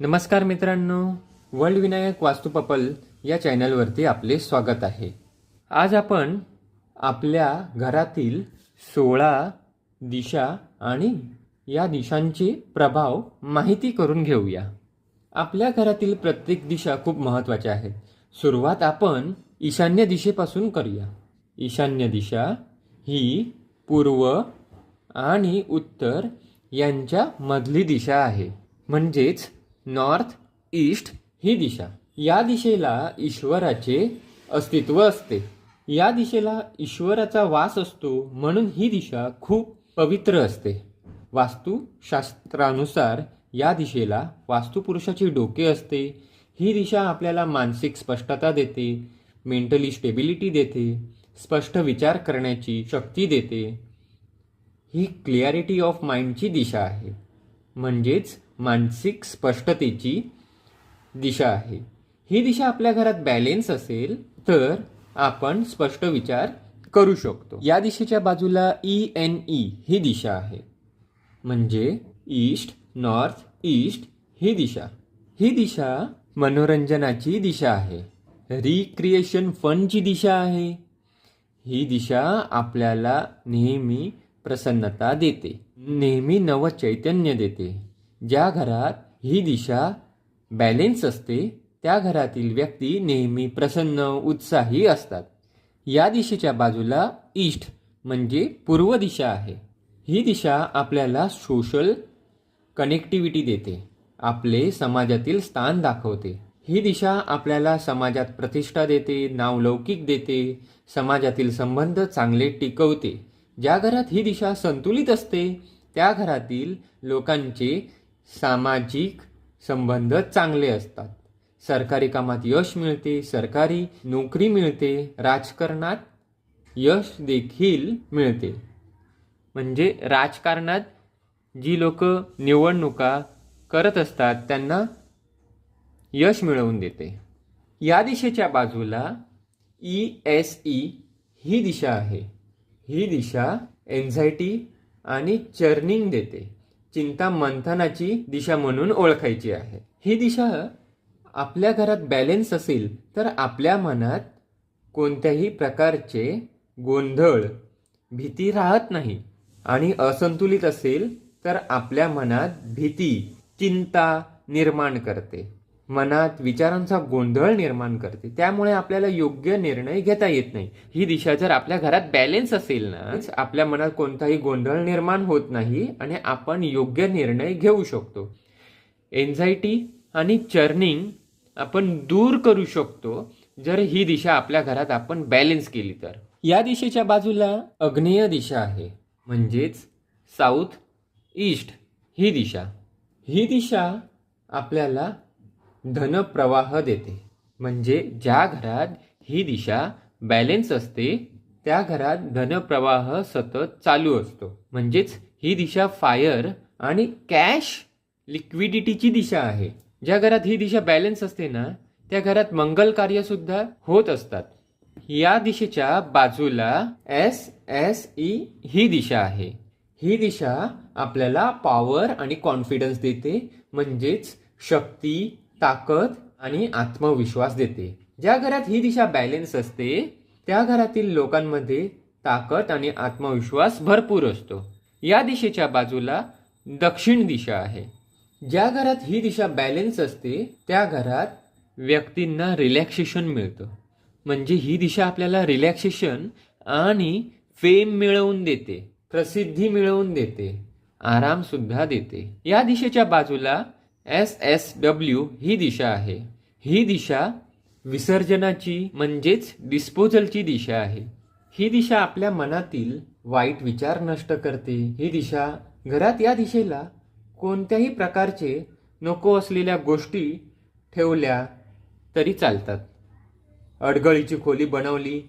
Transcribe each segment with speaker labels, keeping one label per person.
Speaker 1: नमस्कार मित्रांनो वर्ल्ड विनायक वास्तुपपल या चॅनलवरती आपले स्वागत आहे. आज आपण आपल्या घरातील सोळा दिशा आणि या दिशांचे प्रभाव माहिती करून घेऊया. आपल्या घरातील प्रत्येक दिशा खूप महत्त्वाच्या आहेत सुरुवात आपण ईशान्य दिशेपासून करूया. ईशान्य दिशा ही पूर्व आणि उत्तर यांच्या मधली दिशा आहे. म्हणजेच नॉर्थ ईस्ट ही दिशा. या दिशेला ईश्वराचे अस्तित्व असते. या दिशेला ईश्वराचा वास असतो म्हणून ही दिशा खूप पवित्र असते. वास्तुशास्त्रानुसार या दिशेला वास्तुपुरुषाची डोके असते. ही दिशा आपल्याला मानसिक स्पष्टता देते मेंटली स्टेबिलिटी देते स्पष्ट विचार करण्याची शक्ती देते. ही क्लिअरिटी ऑफ माइंडची दिशा आहे. म्हणजेच मानसिक स्पष्टतेची दिशा आहे. ही दिशा आपल्या घरात बॅलेन्स असेल तर आपण स्पष्ट विचार करू शकतो. या दिशेच्या बाजूला ई एन ई ही दिशा आहे. म्हणजे ईस्ट नॉर्थ ईस्ट ही दिशा. ही दिशा मनोरंजनाची दिशा आहे. रिक्रिएशन फनची दिशा आहे. ही दिशा आपल्याला नेहमी प्रसन्नता देते. नेहमी नवचैतन्य देते. ज्या घरात ही दिशा बॅलेन्स असते त्या घरातील व्यक्ती नेहमी प्रसन्न उत्साही असतात. या दिशेच्या बाजूला ईस्ट म्हणजे पूर्व दिशा आहे. ही दिशा आपल्याला सोशल कनेक्टिव्हिटी देते आपले समाजातील स्थान दाखवते. ही दिशा आपल्याला समाजात प्रतिष्ठा देते नावलौकिक देते समाजातील संबंध चांगले टिकवते. ज्या घरात ही दिशा संतुलित असते त्या घरातील लोकांचे सामाजिक संबंध चांगले असतात. सरकारी कामात यश मिळते सरकारी नोकरी मिळते राजकारणात यश देखील मिळते. म्हणजे राजकारणात जी लोक निवडणुका करत असतात त्यांना यश मिळवून देते. या दिशेच्या बाजूला ई एस ई ही दिशा आहे. ही दिशा एन्झायटी आणि चर्निंग देते. चिंता मंथनाची दिशा म्हणून ओळखायची आहे. ही दिशा आपल्या घरात बॅलेन्स असेल तर आपल्या मनात कोणत्याही प्रकारचे गोंधळ भीती राहत नाही. आणि असंतुलित असेल तर आपल्या मनात भीती चिंता निर्माण करते. मनात विचारांचा गोंधळ निर्माण करते. त्यामुळे आपल्याला योग्य निर्णय घेता येत नाही. ही दिशा जर आपल्या घरात बॅलेन्स असेल ना आपल्या मनात कोणताही गोंधळ निर्माण होत नाही आणि आपण योग्य निर्णय घेऊ शकतो. एन्झायटी आणि चर्निंग आपण दूर करू शकतो. जर ही दिशा आपल्या घरात आपण बॅलेन्स केली तर. या दिशेच्या बाजूला अग्नेय दिशा आहे. म्हणजेच साऊथ ईस्ट ही दिशा. ही दिशा आपल्याला धनप्रवाह देते. म्हणजे ज्या घरात ही दिशा बॅलेन्स असते त्या घरात धनप्रवाह सतत चालू असतो. म्हणजेच ही दिशा फायर आणि कॅश लिक्विडिटीची दिशा आहे. ज्या घरात ही दिशा बॅलेन्स असते ना त्या घरात मंगल कार्य सुद्धा होत असतात. या दिशेच्या बाजूला एस एस ई ही दिशा आहे. ही दिशा आपल्याला पॉवर आणि कॉन्फिडन्स देते. म्हणजेच शक्ती ताकद आणि आत्मविश्वास देते. ज्या घरात ही दिशा बॅलेन्स असते त्या घरातील लोकांमध्ये ताकद आणि आत्मविश्वास भरपूर असतो. या दिशेच्या बाजूला दक्षिण दिशा आहे. ज्या घरात ही दिशा बॅलेन्स असते त्या घरात व्यक्तींना रिलॅक्सेशन मिळतं. म्हणजे ही दिशा आपल्याला रिलॅक्सेशन आणि फेम मिळवून देते प्रसिद्धी मिळवून देते आरामसुद्धा देते. या दिशेच्या बाजूला एस एस डब्ल्यू ही दिशा आहे. ही दिशा विसर्जनाची म्हणजेच डिस्पोजलची दिशा आहे. ही दिशा आपल्या मनातील वाईट विचार नष्ट करते. ही दिशा घरात या दिशेला कोणत्याही प्रकारचे नको असलेल्या गोष्टी ठेवल्या तरी चालतात. अडगळीची खोली बनवली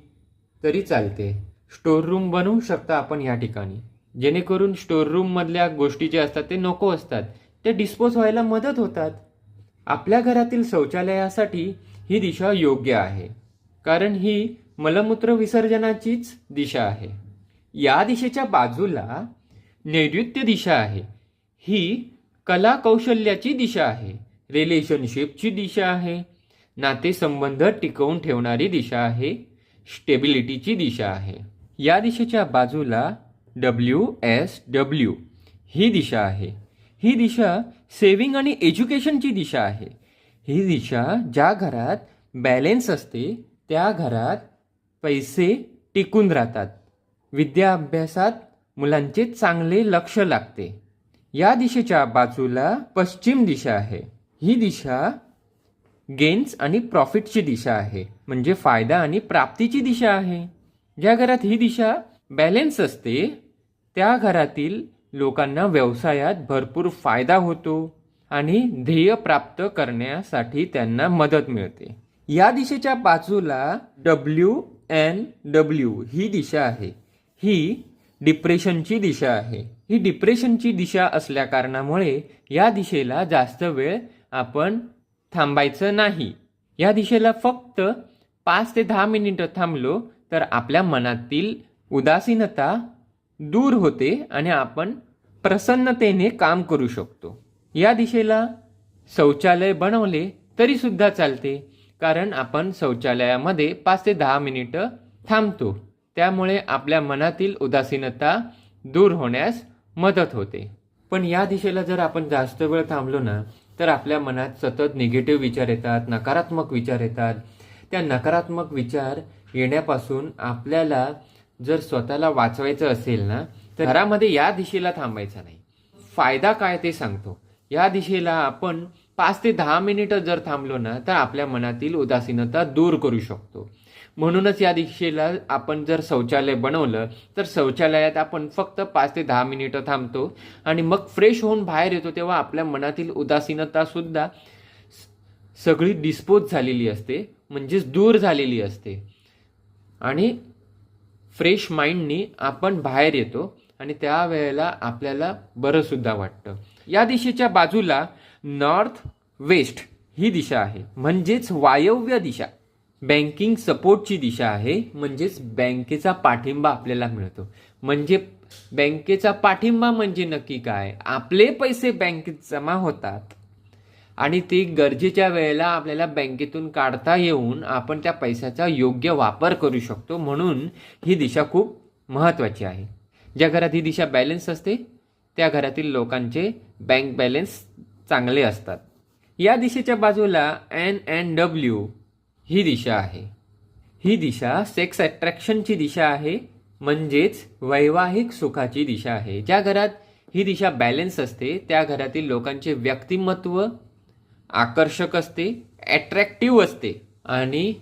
Speaker 1: तरी चालते. स्टोर रूम बनवू शकता आपण या ठिकाणी. जेणेकरून स्टोर रूममधल्या गोष्टी जे असतात ते नको असतात. ते डिस्पोज व्हायला मदत होतात. आपल्या घरातील शौचालयासाठी ही दिशा योग्य आहे. कारण ही मलमूत्र विसर्जनाचीच दिशा आहे. या दिशेच्या बाजूला नैऋत्य दिशा आहे. ही कला कौशल्याची दिशा आहे. रिलेशनशिपची दिशा आहे. नातेसंबंध टिकवून ठेवणारी दिशा आहे. स्टेबिलिटीची दिशा आहे. या दिशेच्या बाजूला डब्ल्यू एस डब्ल्यू ही दिशा आहे. ही दिशा सेविंग आणि एज्युकेशनची दिशा आहे. ही दिशा ज्या घरात बॅलेन्स असते त्या घरात पैसे टिकून राहतात. विद्या अभ्यासात मुलांचे चांगले लक्ष लागते. या दिशेच्या बाजूला पश्चिम दिशा आहे. ही दिशा गेन्स आणि प्रॉफिटची दिशा आहे. म्हणजे फायदा आणि प्राप्तीची दिशा आहे. ज्या घरात ही दिशा बॅलेन्स असते त्या घरातील लोकांना व्यवसायात भरपूर फायदा होतो आणि ध्येय प्राप्त करण्यासाठी त्यांना मदत मिळते. या दिशेच्या बाजूला डब्ल्यू एन डब्ल्यू ही दिशा आहे. ही डिप्रेशनची दिशा आहे. ही डिप्रेशनची दिशा असल्या कारणामुळे या दिशेला जास्त वेळ आपण थांबायचं नाही. या दिशेला फक्त पाच ते दहा मिनिटं थांबलो तर आपल्या मनातील उदासीनता दूर होते आणि आपण प्रसन्नतेने काम करू शकतो. या दिशेला शौचालय बनवले तरी सुद्धा चालते कारण आपण शौचालयामध्ये पाच ते दहा मिनिटं थांबतो. त्यामुळे आपल्या मनातील उदासीनता दूर होण्यास मदत होते. पण या दिशेला जर आपण जास्त वेळ थांबलो ना तर आपल्या मनात सतत निगेटिव्ह विचार येतात नकारात्मक विचार येतात. त्या नकारात्मक विचार येण्यापासून आपल्याला जर स्वतःला वाचवायचं असेल ना तर घरामध्ये या दिशेला थांबायचं नाही. फायदा काय ते सांगतो. या दिशेला आपण पाच ते दहा मिनिटं जर थांबलो ना तर आपल्या मनातील उदासीनता दूर करू शकतो. म्हणूनच या दिशेला आपण जर शौचालय बनवलं तर शौचालयात आपण फक्त पाच ते दहा मिनिटं थांबतो आणि मग फ्रेश होऊन बाहेर येतो तेव्हा आपल्या मनातील उदासीनता सुद्धा सगळी डिस्पोज झालेली असते म्हणजेच दूर झालेली असते. आणि फ्रेश माइंडनी आपण बाहेर येतो आणि त्यावेळेला आपल्याला बरं सुद्धा वाटतं. या दिशेच्या बाजूला नॉर्थ वेस्ट ही दिशा आहे. म्हणजेच वायव्य दिशा. बँकिंग सपोर्टची दिशा आहे. म्हणजेच बँकेचा पाठिंबा आपल्याला मिळतो. म्हणजे बँकेचा पाठिंबा म्हणजे नक्की काय? आपले पैसे बँकेत जमा होतात. आणि ती गरजेच्या वेळेला आपल्याला बँकेतून काढता येऊन आपण त्या पैशाचा योग्य वापर करू शकतो. म्हणून ही दिशा खूप महत्त्वाची आहे. ज्या घरात ही दिशा बॅलन्स असते त्या घरातील लोकांचे बँक बॅलन्स चांगले असतात. या दिशेच्या बाजूला एन एन डब्ल्यू ही दिशा आहे. ही दिशा सेक्स अट्रॅक्शनची दिशा आहे म्हणजेच वैवाहिक सुखाची दिशा आहे. ज्या घरात ही दिशा बॅलन्स असते त्या घरातील लोकांचे व्यक्तिमत्व आकर्षक असते ॲट्रॅक्टिव्ह असते आणि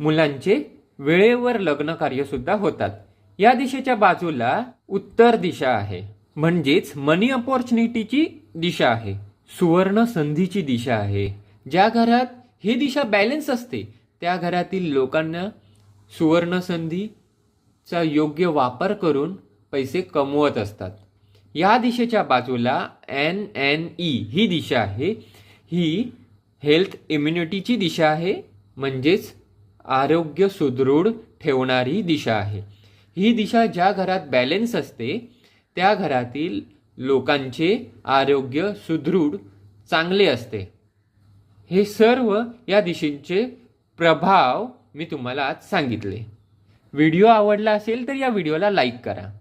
Speaker 1: मुलांचे वेळेवर लग्न कार्य सुद्धा होतात. या दिशेच्या बाजूला उत्तर दिशा आहे. म्हणजेच मनी अपॉर्च्युनिटीची दिशा आहे. सुवर्ण संधीची दिशा आहे. ज्या घरात ही दिशा बॅलन्स असते त्या घरातील लोकांना सुवर्ण संधीचा योग्य वापर करून पैसे कमवत असतात. या दिशेच्या बाजूला एन एन ई ही दिशा आहे. ही हेल्थ इम्युनिटीची दिशा आहे. म्हणजेच आरोग्य सुदृढ ठेवणारी दिशा आहे. ही दिशा ज्या घरात बॅलेन्स असते त्या घरातील लोकांचे आरोग्य सुदृढ चांगले असते. हे सर्व या दिशेचे प्रभाव मी तुम्हाला आज सांगितले. व्हिडिओ आवडला असेल तर या व्हिडिओला लाईक करा.